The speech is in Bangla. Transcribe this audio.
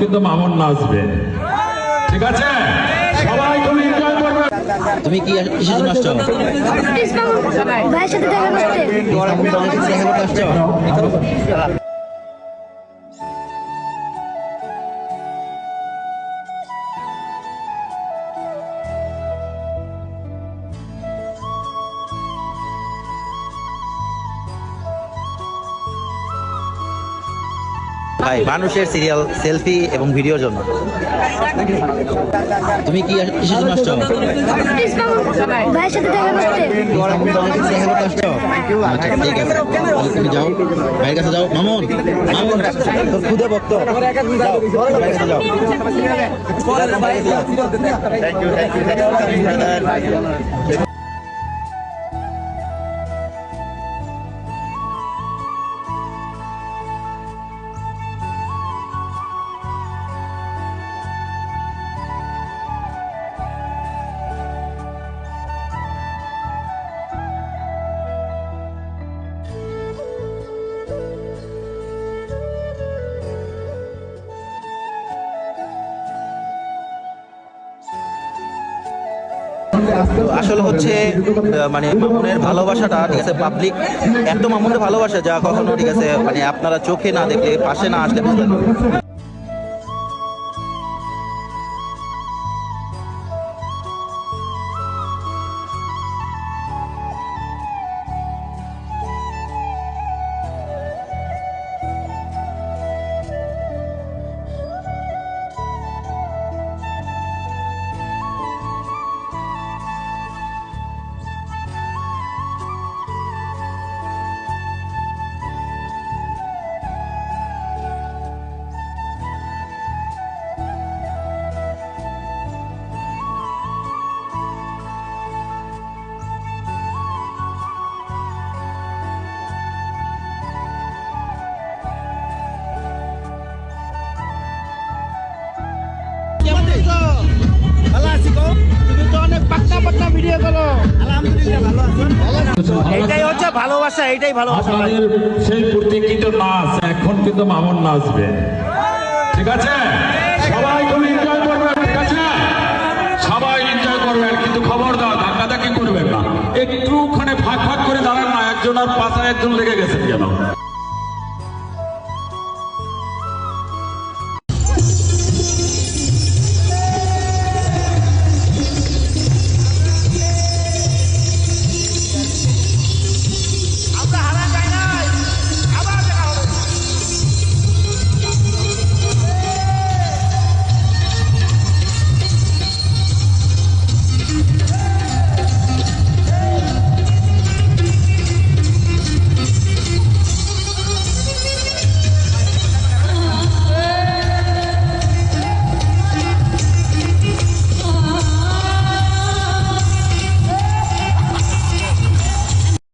কিন্তু মামুন নাচবে। ঠিক আছে? সবাই তুমি এনজয় করবে। তুমি কি কিসের জন্য আসছো? ভাইয়ের সাথে দেখা করতে। দেখা করতে আসছো? ভাই মানুষের সিরিয়াল সেলফি এবং ভিডিওর জন্য তুমি কি কিসের জন্য আসছো ভাইয়ের সাথে দেখা করতে দেখা করতে আসছো আচ্ছা ঠিক আছে তুমি যাও ভাইয়ের কাছে যাও মামুন মামুন তোর খুদে ভক্ত যাও, ভাইয়ের কাছে যাও থ্যাংক ইউ থ্যাংক ইউ আসলে হচ্ছে মানে মামুনের ভালোবাসাটা, ঠিক আছে পাবলিক এত মামুনের ভালোবাসা যা কখনো, ঠিক আছে মানে আপনারা চোখে না দেখলে, পাশে না আসলে ভালোবাসা এটাই ভালোবাসা। সেই প্রতীক্ষিত নাচ, এখন কিন্তু মামুন নাচবে। ঠিক আছে? সবাই কিন্তু খবর না। একটুখানে ফাঁক ফাঁক করে দাঁড়ান না, একজন আর পাশে একজন লেগে গেছেন যেন।